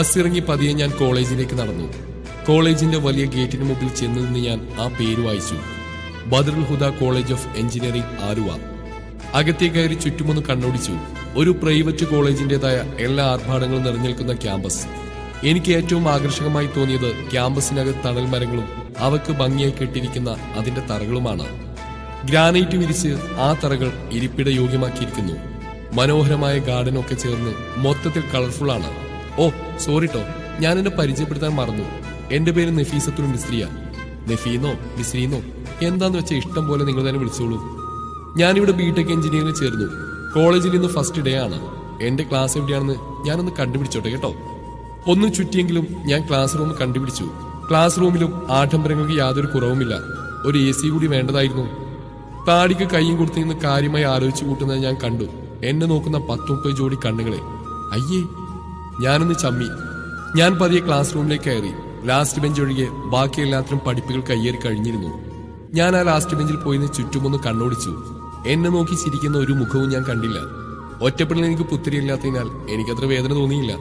Bus ഇറങ്ങി പതിയെ ഞാൻ കോളേജിലേക്ക് നടന്നു. കോളേജിന്റെ വലിയ ഗേറ്റിന് മുമ്പിൽ ചെന്ന് നിന്ന് ഞാൻ ആ പേര് വായിച്ചു. Badarul Huda college of engineering Aluva. അകത്തെ കയറി ചുറ്റുമൊന്ന് കണ്ണോടിച്ചു. ഒരു പ്രൈവറ്റ് കോളേജിന്റേതായ എല്ലാ ആർഭാടങ്ങളും നിറഞ്ഞിരിക്കുന്ന ക്യാമ്പസ്. എനിക്ക് ഏറ്റവും ആകർഷകമായി തോന്നിയത് ക്യാമ്പസിനകത്ത് തണൽ മരങ്ങളും അവക്ക് ഭംഗിയായി കെട്ടിയിരിക്കുന്ന അതിന്റെ തറകളുമാണ്. ഗ്രാനൈറ്റ് വിരിച്ച് ആ തറകൾ ഇരിപ്പിട യോഗ്യമാക്കിയിരിക്കുന്നു മനോഹരമായ ഗാർഡനൊക്കെ ചേർന്ന് മൊത്തത്തിൽ കളർഫുൾ ആണ് ഓ സോറി ട്ടോ. ഞാൻ എന്നെ പരിചയപ്പെടുത്താൻ മറന്നു. എന്റെ പേര് നഫീസത്തുൽ മിസ്രിയ. നഫീന്നോ മിസ്രീന്നോ എന്താന്ന് വെച്ചാൽ ഇഷ്ടം പോലെ നിങ്ങൾ തന്നെ വിളിച്ചോളൂ. ഞാനിവിടെ ബിടെക് എഞ്ചിനീയറിംഗ് ചേർന്നു. കോളേജിൽ ഇന്ന് ഫസ്റ്റ് ഡേ ആണ്. എന്റെ ക്ലാസ് എവിടെയാണെന്ന് ഞാനൊന്ന് കണ്ടുപിടിച്ചോട്ടെ കേട്ടോ. ഒന്ന് ചുറ്റിയെങ്കിലും ഞാൻ ക്ലാസ് റൂം കണ്ടുപിടിച്ചു. ക്ലാസ് റൂമിലും ആഡംബരങ്ങൾക്ക് യാതൊരു കുറവുമില്ല. ഒരു എ സി കൂടി വേണ്ടതായിരുന്നു. താടിക്ക് കൈയും കൊടുത്ത് നിന്ന് കാര്യമായി ആലോചിച്ചു കൂട്ടുന്നത് ഞാൻ കണ്ടു. എന്നെ നോക്കുന്ന പത്ത് മുപ്പത് ജോഡി കണ്ണുകളെ. അയ്യേ ഞാനൊന്ന് ചമ്മി. ഞാൻ പതിയെ ക്ലാസ് റൂമിലേക്ക് കയറി. ലാസ്റ്റ് ബെഞ്ച് ഒഴികെ ബാക്കി എല്ലാത്തിനും പഠിപ്പുകൾ കയ്യേറി കഴിഞ്ഞിരുന്നു. ഞാൻ ആ ലാസ്റ്റ് ബെഞ്ചിൽ പോയിന്ന് ചുറ്റുമൊന്ന് കണ്ണോടിച്ചു. എന്നെ നോക്കി ചിരിക്കുന്ന ഒരു മുഖവും ഞാൻ കണ്ടില്ല. ഒറ്റപ്പെടൽ എനിക്ക് പുത്തിരിയില്ലാത്തതിനാൽ എനിക്കത്ര വേദന തോന്നിയില്ല.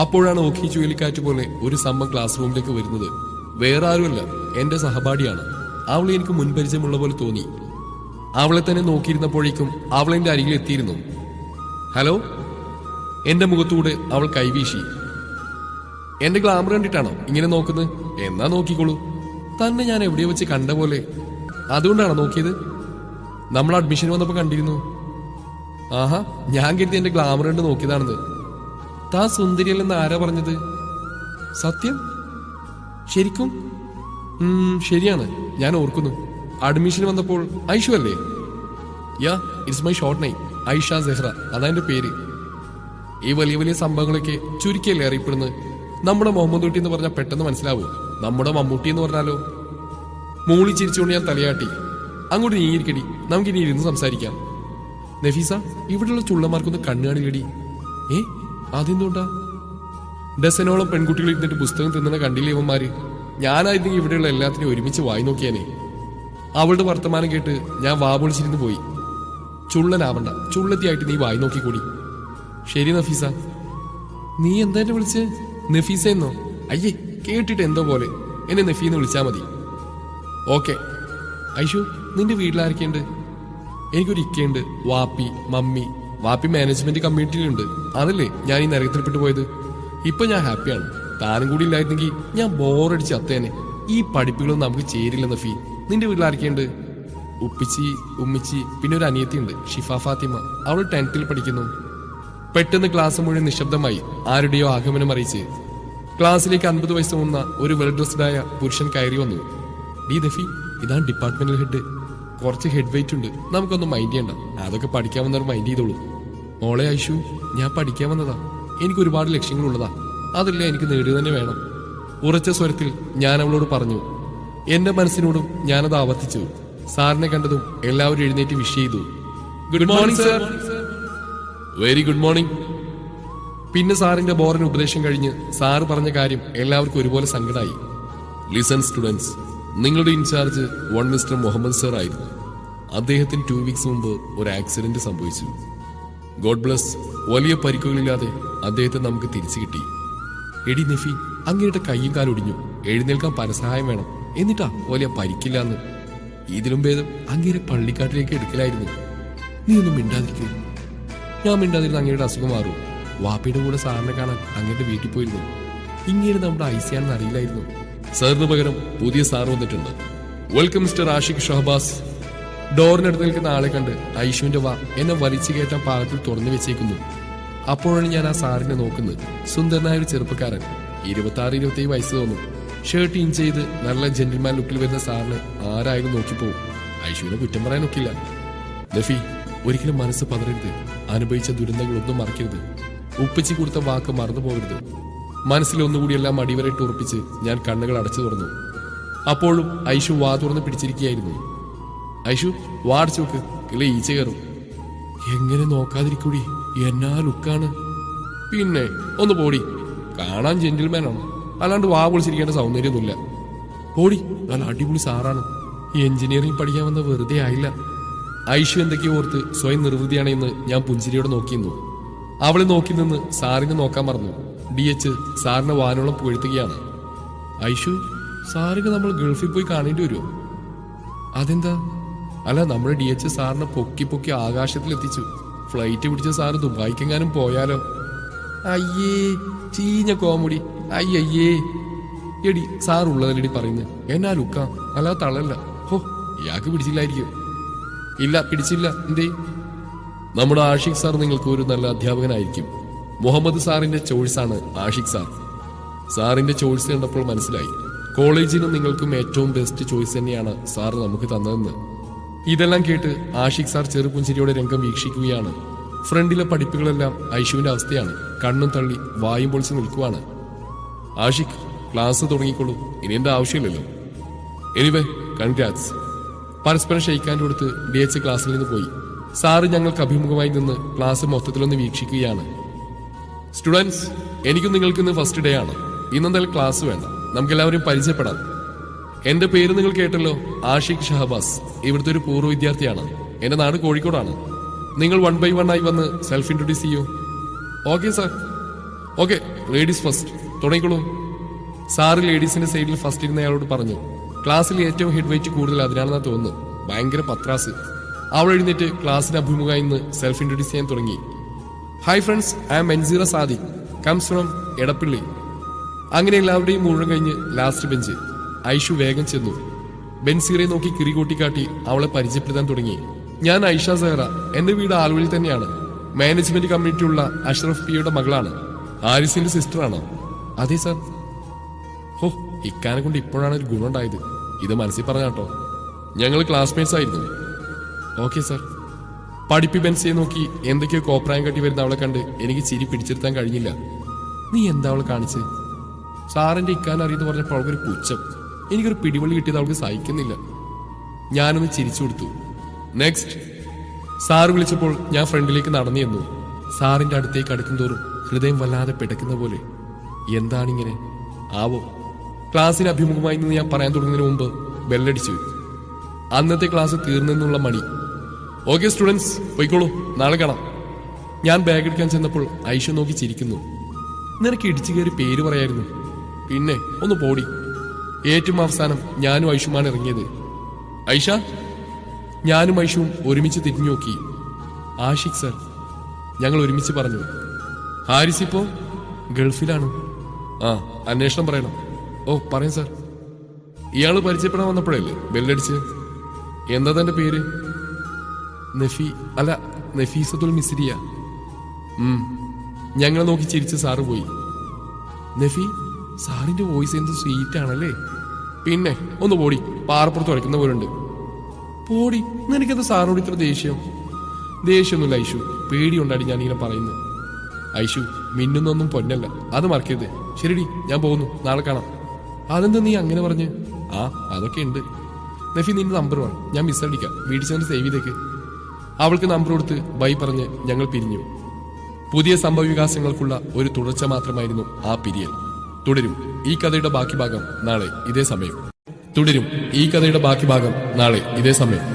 അപ്പോഴാണ് ഓഖി ചുഴലിക്കാറ്റ് പോലെ ഒരു സമ്മ ക്ലാസ് റൂമിലേക്ക് വരുന്നത്. വേറെ ആരുമല്ല എന്റെ സഹപാഠിയാണ്. അവളെ എനിക്ക് മുൻപരിചയമുള്ള പോലെ തോന്നി. അവളെ തന്നെ നോക്കിയിരുന്നപ്പോഴേക്കും അവൾ എന്റെ അരികിൽ എത്തിയിരുന്നു. ഹലോ? എന്റെ മുഖത്തൂടെ അവൾ കൈവീശി. എന്റെ ഗ്ലാമർ കണ്ടിട്ടാണോ ഇങ്ങനെ നോക്കുന്നത്? എന്നാ നോക്കിക്കോളൂ. തന്നെ ഞാൻ എവിടെയോ വെച്ച് കണ്ട പോലെ. അതുകൊണ്ടാണോ നോക്കിയത്? നമ്മൾ അഡ്മിഷൻ വന്നപ്പോ കണ്ടിരുന്നു. ആഹാ ഞാൻ കരുതി എന്റെ ഗ്ലാമർ കണ്ട് നോക്കിയതാണെന്ന്. താ സുന്ദരിയല്ലെന്ന് ആരാ പറഞ്ഞത്? സത്യം? ശരിക്കും? ശരിയാണ്. ഞാൻ ഓർക്കുന്നു. അഡ്മിഷൻ വന്നപ്പോൾ ഐഷു അല്ലേ? യാ ഇറ്റ്സ് മൈ ഷോർട്ട് നൈ ഐഷ സെഹ്റ അതാ എന്റെ പേര്. ഈ വലിയ വലിയ സംഭവങ്ങളൊക്കെ ചുരുക്കിയല്ലേ അറിയപ്പെടുന്നത്? നമ്മുടെ മുഹമ്മദ് കുട്ടി എന്ന് പറഞ്ഞാൽ പെട്ടെന്ന് മനസ്സിലാവൂ? നമ്മുടെ മമ്മൂട്ടി എന്ന് പറഞ്ഞാലോ? മൂളി ചിരിച്ചുകൊണ്ട് ഞാൻ തലയാട്ടി. അങ്ങോട്ട് നീങ്ങിരിക്കടി നമുക്കിനി ഇരുന്ന് സംസാരിക്കാം. നഫീസ ഇവിടെയുള്ള ചുള്ളന്മാർക്കൊന്ന് കണ്ണുകാണില്ലടി ഏ? അതെന്തുകൊണ്ടാ? ഡസനോളം പെൺകുട്ടികൾ ഇരുന്നിട്ട് പുസ്തകം തിന്നണ കണ്ടില്ലേ ഇവന്മാര്? ഞാനായിരുന്നെങ്കിൽ ഇവിടെയുള്ള എല്ലാത്തിനും ഒരുമിച്ച് വായി നോക്കിയാനേ. അവളുടെ വർത്തമാനം കേട്ട് ഞാൻ വാപൊളിച്ചിരുന്ന് പോയി. ചുള്ളനാവണ്ട. ചുള്ളത്തിയായിട്ട് നീ വായി നോക്കിക്കൂടി. ശരി നഫീസ. നീ എന്താ എന്നെ വിളിച്ച്? നഫീസ എന്നോ? അയ്യേ കേട്ടിട്ട് എന്തോ പോലെ. എന്നെ നഫീന്ന് വിളിച്ചാ മതി. ഓക്കെ. ഐഷു നിന്റെ വീട്ടിലാരൊക്കെയുണ്ട് എനിക്കൊരു ഇക്കയുണ്ട് വാപ്പി മമ്മി. വാപ്പി മാനേജ്മെന്റ് കമ്മ്യൂണിറ്റിയിലുണ്ട് അതല്ലേ ഞാൻ ഈ നരകത്തിൽപ്പെട്ടു പോയത്? ഇപ്പൊ ഞാൻ ഹാപ്പിയാണ്. താനും കൂടി ഇല്ലായിരുന്നെങ്കിൽ ഞാൻ ബോറടിച്ച് അത്തേനെ. ഈ പഠിപ്പുകളൊന്നും നമുക്ക് ചേരില്ല നഫീ. നിന്റെ വീട്ടിലാരൊക്കെയുണ്ട് ഉപ്പിച്ചി ഉമ്മിച്ചി പിന്നെ ഒരു അനിയത്തിയുണ്ട് ഷിഫ ഫാത്തിമ. അവൾ ടെൻത്തിൽ പഠിക്കുന്നു. പെട്ടെന്ന് ക്ലാസ് മുഴുവൻ നിശബ്ദമായി ആരുടെയോ ആഗമനം അറിയിച്ച് ക്ലാസ്സിലേക്ക് അൻപത് വയസ്സ് വന്ന ഒരു വെൽ ഡ്രസ്ഡായ പുരുഷൻ കയറി വന്നു. ഡി ദഫി ഇതാണ് ഡിപ്പാർട്ട്മെന്റൽ ഹെഡ്. കുറച്ച് ഹെഡ് വെയിറ്റ് ഉണ്ട്. നമുക്കൊന്നും മൈൻഡ് ചെയ്യണ്ട. അതൊക്കെ പഠിക്കാൻ വന്നവർ മൈൻഡ് ചെയ്തോളൂ. മോളെ ഐഷു ഞാൻ പഠിക്കാൻ വന്നതാ. എനിക്ക് ഒരുപാട് ലക്ഷ്യങ്ങളുള്ളതാ. അതല്ലേ എനിക്ക് നേടുക തന്നെ വേണം. ഉറച്ച സ്വരത്തിൽ ഞാൻ അവളോട് പറഞ്ഞു. എന്റെ മനസ്സിനോടും ഞാനത് ആവർത്തിച്ചു. സാറിനെ കണ്ടതും എല്ലാവരും എഴുന്നേറ്റ് വിഷ് ചെയ്തു. Good morning sir. Very good morning പിന്നെ സാറിന്റെ ബോറിന് ഉപദേശം കഴിഞ്ഞ് സാറ് പറഞ്ഞ കാര്യം എല്ലാവർക്കും ഒരുപോലെ സങ്കടമായി ലിസൺ സ്റ്റുഡൻസ് നിങ്ങളുടെ in charge one mister Muhammad sir ആയിരുന്നു. അദ്ദേഹത്തിന് ടു വീക്സ് മുമ്പ് ഒരു ആക്സിഡന്റ് സംഭവിച്ചു. ഗോഡ് ബ്ലസ് വലിയ പരിക്കുകളില്ലാതെ അദ്ദേഹത്തെ നമുക്ക് തിരിച്ചു കിട്ടി. എടി നഫി അങ്ങേരുടെ കൈയും കാലും ഒടിഞ്ഞു. എഴുന്നേൽക്കാൻ പരസഹായം വേണം. എന്നിട്ടാ വലിയ പരിക്കില്ലാന്ന്. ഇതിലും ഭേദം അങ്ങേരെ പള്ളിക്കാട്ടിലേക്ക് എടുക്കലായിരുന്നു. നീ ഒന്നും മിണ്ടാതിരിക്കൂ. ഞാൻ മിണ്ടാതിരുന്ന അങ്ങയുടെ അസുഖം മാറും. വാപ്പയുടെ കൂടെ സാറിനെ കാണാൻ അങ്ങയുടെ വീട്ടിൽ പോയിരുന്നു. ഇങ്ങനെ നമ്മുടെ ഐസിയാണെന്ന് അറിയില്ലായിരുന്നു. സാറിന് പകരം പുതിയ സാർ വന്നിട്ടുണ്ട്. Welcome mister Ashiq Shahbaz. ഡോറിനടുത്ത് നിൽക്കുന്ന ആളെ കണ്ട് ഐഷുവിന്റെ വാ എന്നെ വലിച്ചു കയറ്റാൻ പാകത്തിൽ തുറന്നു വെച്ചേക്കുന്നു. അപ്പോഴാണ് ഞാൻ ആ സാറിനെ നോക്കുന്നത്. സുന്ദരനായ ഒരു ചെറുപ്പക്കാരൻ. ഇരുപത്തി ആറ് ഇരുപത്തി വയസ്സ് തോന്നും. ഷർട്ട് ഇൻ ചെയ്ത് നല്ല ജെന്റിൽമാൻ ലുക്കിൽ വരുന്ന സാറിന് ആരായാലും നോക്കിപ്പോവും. ഐഷുവിനെ കുറ്റം പറയാനൊക്കില്ല. നഫി ഒരിക്കലും മനസ്സ് പതറരുത്. അനുഭവിച്ച ദുരന്തങ്ങളൊന്നും മറക്കരുത്. ഉപ്പിച്ചു കൊടുത്ത വാക്ക് മറന്നു പോകരുത്. മനസ്സിൽ ഒന്നുകൂടി എല്ലാം അടിവരയിട്ട് ഉറപ്പിച്ച് ഞാൻ കണ്ണുകൾ അടച്ചു തുറന്നു. അപ്പോഴും ഐഷു വാ തുറന്ന് പിടിച്ചിരിക്കുകയായിരുന്നു. ഐഷു വാടിച്ചു നോക്ക് ഇല്ല ഈച്ച കയറും. എങ്ങനെ നോക്കാതിരിക്കൂടി? എന്നാ ലുക്കാണ്. പിന്നെ ഒന്ന് പോടി. കാണാൻ ജെന്റിൽമാനാണ് അല്ലാണ്ട് വാ പൊളിച്ചിരിക്കേണ്ട സൗന്ദര്യമൊന്നുമില്ല. പോടി നല്ല അടിപൊളി സാറാണ്. എഞ്ചിനീയറിംഗ് പഠിക്കാൻ വന്ന വെറുതെ ആയില്ല. ഐഷു എന്തൊക്കെയോ ഓർത്ത് സ്വയം നിർവൃതിയാണെന്ന് ഞാൻ പുഞ്ചിരിയോടെ നോക്കിയിരുന്നു. അവളെ നോക്കി നിന്ന് സാറിനെ നോക്കാൻ മറന്നു. ഡി എച്ച് സാറിനെ വാനോളം പുകഴ്ത്തുകയാണ്. ഐഷു സാറിന് നമ്മൾ ഗൾഫിൽ പോയി കാണേണ്ടി വരുമോ അതെന്താ? അല്ല നമ്മുടെ ഡി എച്ച് സാറിനെ പൊക്കി പൊക്കി ആകാശത്തിലെത്തിച്ചു. ഫ്ലൈറ്റ് പിടിച്ച സാറ് ദുബായിക്കെങ്ങാനും പോയാലോ? അയ്യേ ചീഞ്ഞ കോമഡി. അയ്യയ്യേ. എടി സാർ ഉള്ളതല്ലടി പറയുന്നത് എന്നാ ലുക്ക? അല്ലാതെ തള്ളല്ല. ഹോ ഇയാൾക്ക് പിടിച്ചില്ലായിരിക്കും. ഇല്ല പിടിച്ചില്ല. എന്തേ നമ്മുടെ ആഷിഖ് സാർ നിങ്ങൾക്ക് ഒരു നല്ല അധ്യാപകനായിരിക്കും. മുഹമ്മദ് സാറിന്റെ ചോയ്സാണ് ആഷിഖ് സാർ. സാറിന്റെ ചോയ്സ് കണ്ടപ്പോൾ മനസ്സിലായി. കോളേജിനും നിങ്ങൾക്കും ഏറ്റവും ബെസ്റ്റ് ചോയ്സ് തന്നെയാണ് സാർ നമുക്ക് തന്നതെന്ന്. ഇതെല്ലാം കേട്ട് ആഷിഖ് സാർ ചെറുപുഞ്ചിരിയുടെ രംഗം വീക്ഷിക്കുകയാണ്. ഫ്രണ്ടിലെ പഠിപ്പുകളെല്ലാം ഐഷുവിന്റെ അവസ്ഥയാണ്. കണ്ണും തള്ളി വായും പൊളിച്ച് നിൽക്കുവാണ്. ആഷിഖ് ക്ലാസ് തുടങ്ങിക്കോളൂ. ഇനി എന്റെ ആവശ്യമില്ലല്ലോ. എനിവേ കൺഗ്രാറ്റ്സ് പരസ്പരം ഷെയ്ക്കാൻ കൊടുത്ത് ഡി എച്ച് ക്ലാസ്സിൽ നിന്ന് പോയി. സാറ് ഞങ്ങൾക്ക് അഭിമുഖമായി നിന്ന് ക്ലാസ് മൊത്തത്തിലൊന്ന് വീക്ഷിക്കുകയാണ്. സ്റ്റുഡൻസ് എനിക്കും നിങ്ങൾക്ക് ഇന്ന് ഫസ്റ്റ് ഡേ ആണ്. ഇന്നെന്തായാലും ക്ലാസ് വേണ്ട. നമുക്കെല്ലാവരും പരിചയപ്പെടാം. എന്റെ പേര് നിങ്ങൾ കേട്ടല്ലോ ആഷിഖ് ഷഹബാസ്. ഇവിടുത്തെ ഒരു പൂർവ വിദ്യാർത്ഥിയാണ്. എന്റെ നാട് കോഴിക്കോടാണ്. നിങ്ങൾ വൺ ബൈ വൺ ആയി വന്ന് സെൽഫ് ഇൻട്രൊഡ്യൂസ് ചെയ്യൂ. Okay sir okay ladies first തുടങ്ങിക്കോളൂ. Sir ലേഡീസിന്റെ സൈഡിൽ ഫസ്റ്റ് ഇരുന്ന അയാളോട് പറഞ്ഞു. ക്ലാസ്സിൽ ഏറ്റവും ഹെഡ് വെയിറ്റ് കൂടുതൽ അതിനാണെന്ന് തോന്നുന്നു. ഭയങ്കര പത്രാസ്. അവൾ എഴുന്നേറ്റ് ക്ലാസ്സിന് അഭിമുഖമായി നിന്ന് സെൽഫ് ഇൻട്രൊഡ്യൂസ് ചെയ്യാൻ തുടങ്ങി. Hi friends I'm Enseera Sadi comes from Edappally. അങ്ങനെ എല്ലാവരുടെയും മുഴുവൻ കഴിഞ്ഞ് ലാസ്റ്റ് ബെഞ്ച് ഐഷു വേഗം ചെന്നു. ബെൻസീറെ നോക്കി കിറികൂട്ടി കാട്ടി അവളെ പരിചയപ്പെടുത്താൻ തുടങ്ങി. ഞാൻ ഐഷ സഹറ. എന്റെ വീട് ആലുവയിൽ തന്നെയാണ്. മാനേജ്മെന്റ് കമ്മിറ്റിയുള്ള അഷ്റഫ് പിയുടെ മകളാണ്. ആരിസിന്റെ സിസ്റ്ററാണോ അതെ സാർ ഹോ ഇക്കാനെ കൊണ്ട് ഇപ്പോഴാണ് ഒരു ഗുണമുണ്ടായത് ഇത് മനസ്സിൽ പറഞ്ഞ കേട്ടോ. ഞങ്ങൾ ക്ലാസ്മേറ്റ്സ് ആയിരുന്നു. ഓക്കെ സർ പഠിപ്പി ബെൻസിയെ നോക്കി എന്തൊക്കെയോ കോപ്രായം കട്ടി വരുന്ന അവളെ കണ്ട് എനിക്ക് ചിരി പിടിച്ചിരുത്താൻ കഴിഞ്ഞില്ല. നീ എന്താ അവൾ കാണിച്ച്? സാറിന്റെ ഇക്കാൻ അറിയുന്നു പറഞ്ഞപ്പോൾ അവൾക്കൊരു പുച്ഛം. എനിക്കൊരു പിടിവള്ളി കിട്ടിയത് അവൾക്ക് സഹിക്കുന്നില്ല. ഞാനൊന്ന് ചിരിച്ചു കൊടുത്തു. നെക്സ്റ്റ് സാർ വിളിച്ചപ്പോൾ ഞാൻ ഫ്രണ്ടിലേക്ക് നടന്നു ചെന്നു. സാറിന്റെ അടുത്തേക്ക് അടുക്കും തോറും ഹൃദയം വല്ലാതെ പിടക്കുന്ന പോലെ. എന്താണിങ്ങനെ? ആവോ. ക്ലാസ്സിന് അഭിമുഖമായി നിന്ന് ഞാൻ പറയാൻ തുടങ്ങുന്നതിന് മുമ്പ് ബെല്ലടിച്ചു. അന്നത്തെ ക്ലാസ് തീർന്നെന്നുള്ള മണി ഓക്കെ സ്റ്റുഡൻസ് പോയിക്കോളൂ. നാളെ കാണാം. ഞാൻ ബാഗ് എടുക്കാൻ ചെന്നപ്പോൾ ഐഷ നോക്കി ചിരിക്കുന്നു. നിനക്ക് ഇടിച്ചു കയറി പേര് പറയായിരുന്നു. പിന്നെ ഒന്ന് പോടി. ഏറ്റവും അവസാനം ഞാനും ഐഷുമാണ് ഇറങ്ങിയത്. ഐഷ ഞാനും ഐഷുവും ഒരുമിച്ച് തിരിഞ്ഞു നോക്കി. ആഷിഖ് സർ ഞങ്ങൾ ഒരുമിച്ച് പറഞ്ഞു. ഹാരിസ് ഇപ്പോ ഗൾഫിലാണ്. ആ അന്വേഷണം പറയണം. ഓ പറയും സാർ. ഇയാൾ പരിചയപ്പെടാൻ വന്നപ്പോഴല്ലേ ബെല്ലടിച്ച് എന്താ തന്റെ പേര്? നഫി അല്ല നഫീസത്തുൽ മിസ്രിയ. ഞങ്ങളെ നോക്കി ചിരിച്ച് സാറ് പോയി. നഫി സാറിന്റെ വോയിസ് എന്ത് സ്വീറ്റ് ആണല്ലേ? പിന്നെ ഒന്ന് പോടി പാറപ്പുറത്ത് വരയ്ക്കുന്ന പോലുണ്ട്. പോടി എനിക്കത് സാറിനോട് ഇത്ര ദേഷ്യം? ദേഷ്യമൊന്നുമില്ല ഐഷു. പേടിയുണ്ടാടി ഞാനിങ്ങനെ പറയുന്നു ഐഷു മിന്നുന്നൊന്നും പൊന്നല്ല. അത് മറക്കരുത്. ശരിടി ഞാൻ പോകുന്നു. നാളെ കാണാം. അതെന്താ നീ അങ്ങനെ പറഞ്ഞു? ആ അതൊക്കെ ഉണ്ട്. നഫി നിന്റെ നമ്പർ വേണം ഞാൻ മിസ് അടിക്കാം. വീട്ടിൽ ചെന്ന് സേവ് ചെയ്തേക്ക്. അവൾക്ക് നമ്പർ കൊടുത്ത് ബൈ പറഞ്ഞ് ഞങ്ങൾ പിരിഞ്ഞു. പുതിയ സംഭവവികാസങ്ങൾക്കുള്ള ഒരു തുടർച്ച മാത്രമായിരുന്നു ആ പിരിയൽ. തുടരും. ഈ കഥയുടെ ബാക്കി ഭാഗം നാളെ ഇതേ സമയം. തുടരും. ഈ കഥയുടെ ബാക്കി ഭാഗം നാളെ ഇതേ സമയം.